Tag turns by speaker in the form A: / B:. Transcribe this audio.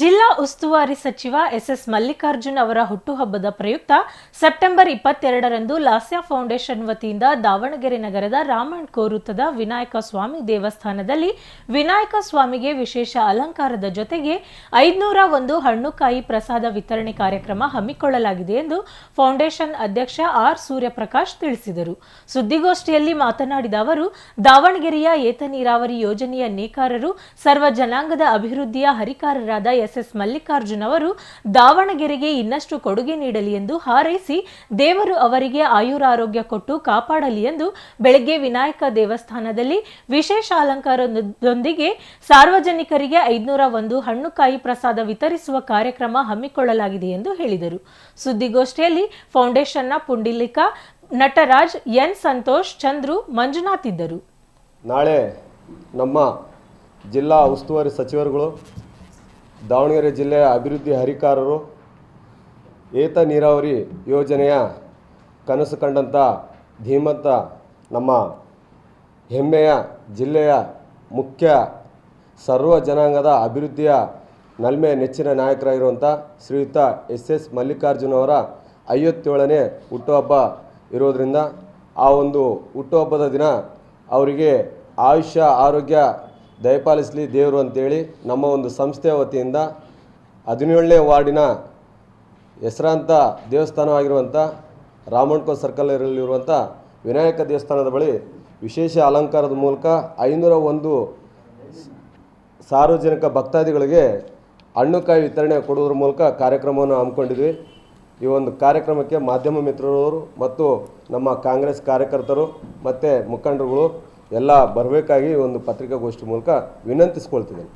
A: ಜಿಲ್ಲಾ ಉಸ್ತುವಾರಿ ಸಚಿವ ಎಸ್ಎಸ್ ಮಲ್ಲಿಕಾರ್ಜುನ್ ಅವರ ಹುಟ್ಟುಹಬ್ಬದ ಪ್ರಯುಕ್ತ ಸೆಪ್ಟೆಂಬರ್ ಇಪ್ಪತ್ತೆರಡರಂದು ಲಾಸ್ಯ ಫೌಂಡೇಶನ್ ವತಿಯಿಂದ ದಾವಣಗೆರೆ ನಗರದ ರಾಮಣ್ ಕೋರುತದ ವಿನಾಯಕ ಸ್ವಾಮಿ ದೇವಸ್ಥಾನದಲ್ಲಿ ವಿನಾಯಕ ಸ್ವಾಮಿಗೆ ವಿಶೇಷ ಅಲಂಕಾರದ ಜೊತೆಗೆ ಐದುನೂರ ಒಂದು ಹಣ್ಣುಕಾಯಿ ಪ್ರಸಾದ ವಿತರಣೆ ಕಾರ್ಯಕ್ರಮ ಹಮ್ಮಿಕೊಳ್ಳಲಾಗಿದೆ ಎಂದು ಫೌಂಡೇಶನ್ ಅಧ್ಯಕ್ಷ ಆರ್ ಸೂರ್ಯಪ್ರಕಾಶ್ ತಿಳಿಸಿದರು. ಸುದ್ದಿಗೋಷ್ಠಿಯಲ್ಲಿ ಮಾತನಾಡಿದ ಅವರು, ದಾವಣಗೆರೆಯ ಏತ ನೀರಾವರಿ ಯೋಜನೆಯ ನೇಕಾರರು ಸರ್ವ ಜನಾಂಗದ ಅಭಿವೃದ್ಧಿಯ ಹರಿಕಾರರಾದ ಎಸ್ಎಸ್ ಮಲ್ಲಿಕಾರ್ಜುನ್ ಅವರು ದಾವಣಗೆರೆಗೆ ಇನ್ನಷ್ಟು ಕೊಡುಗೆ ನೀಡಲಿ ಎಂದು ಹಾರೈಸಿ ದೇವರು ಅವರಿಗೆ ಆಯುರಾರೋಗ್ಯ ಕೊಟ್ಟು ಕಾಪಾಡಲಿ ಎಂದು ಬೆಳಗ್ಗೆ ವಿನಾಯಕ ದೇವಸ್ಥಾನದಲ್ಲಿ ವಿಶೇಷ ಅಲಂಕಾರದೊಂದಿಗೆ ಸಾರ್ವಜನಿಕರಿಗೆ ಐದುನೂರ ಒಂದು ಹಣ್ಣುಕಾಯಿ ಪ್ರಸಾದ ವಿತರಿಸುವ ಕಾರ್ಯಕ್ರಮ ಹಮ್ಮಿಕೊಳ್ಳಲಾಗಿದೆ ಎಂದು ಹೇಳಿದರು. ಸುದ್ದಿಗೋಷ್ಠಿಯಲ್ಲಿ ಫೌಂಡೇಶನ್ನ ಪುಂಡಿಲಿಕ, ನಟರಾಜ್, ಎನ್ ಸಂತೋಷ್, ಚಂದ್ರು, ಮಂಜುನಾಥ್ ಇದ್ದರು.
B: ನಾಳೆ ನಮ್ಮ ಜಿಲ್ಲಾ ಉಸ್ತುವಾರಿ ಸಚಿವರುಗಳು ದಾವಣಗೆರೆ ಜಿಲ್ಲೆಯ ಅಭಿವೃದ್ಧಿ ಹರಿಕಾರರು ಏತ ನೀರಾವರಿ ಯೋಜನೆಯ ಕನಸು ಕಂಡಂಥ ಧೀಮಂತ ನಮ್ಮ ಹೆಮ್ಮೆಯ ಜಿಲ್ಲೆಯ ಮುಖ್ಯ ಸರ್ವ ಜನಾಂಗದ ಅಭಿವೃದ್ಧಿಯ ನಲ್ಮೆ ನೆಚ್ಚಿನ ನಾಯಕರಾಗಿರುವಂಥ ಶ್ರೀಯುತ ಎಸ್ ಎಸ್ ಮಲ್ಲಿಕಾರ್ಜುನ ಅವರ ಐವತ್ತೇಳನೇ ಹುಟ್ಟುಹಬ್ಬ ಇರೋದರಿಂದ ಆ ಒಂದು ಹುಟ್ಟುಹಬ್ಬದ ದಿನ ಅವರಿಗೆ ಆಯುಷ್ಯ, ಆರೋಗ್ಯ ದಯಪಾಲಿಸಲಿ ದೇವರು ಅಂತೇಳಿ ನಮ್ಮ ಒಂದು ಸಂಸ್ಥೆಯ ವತಿಯಿಂದ ಹದಿನೇಳನೇ ವಾರ್ಡಿನ ಹೆಸರಾಂತ ದೇವಸ್ಥಾನವಾಗಿರುವಂಥ ರಾಮಣ್ಕೋ ಸರ್ಕಲಲ್ಲಿರುವಂಥ ವಿನಾಯಕ ದೇವಸ್ಥಾನದ ಬಳಿ ವಿಶೇಷ ಅಲಂಕಾರದ ಮೂಲಕ ಐನೂರ ಒಂದು ಸಾರ್ವಜನಿಕ ಭಕ್ತಾದಿಗಳಿಗೆ ಹಣ್ಣುಕಾಯಿ ವಿತರಣೆ ಕೊಡುವುದರ ಮೂಲಕ ಕಾರ್ಯಕ್ರಮವನ್ನು ಹಮ್ಮಿಕೊಂಡಿದ್ವಿ. ಈ ಒಂದು ಕಾರ್ಯಕ್ರಮಕ್ಕೆ ಮಾಧ್ಯಮ ಮಿತ್ರರವರು ಮತ್ತು ನಮ್ಮ ಕಾಂಗ್ರೆಸ್ ಕಾರ್ಯಕರ್ತರು ಮತ್ತು ಮುಖಂಡರುಗಳು ಎಲ್ಲ ಬರಬೇಕಾಗಿ ಒಂದು ಪತ್ರಿಕಾಗೋಷ್ಠಿ ಮೂಲಕ ವಿನಂತಿಸ್ಕೊಳ್ತಿದ್ದೇನೆ.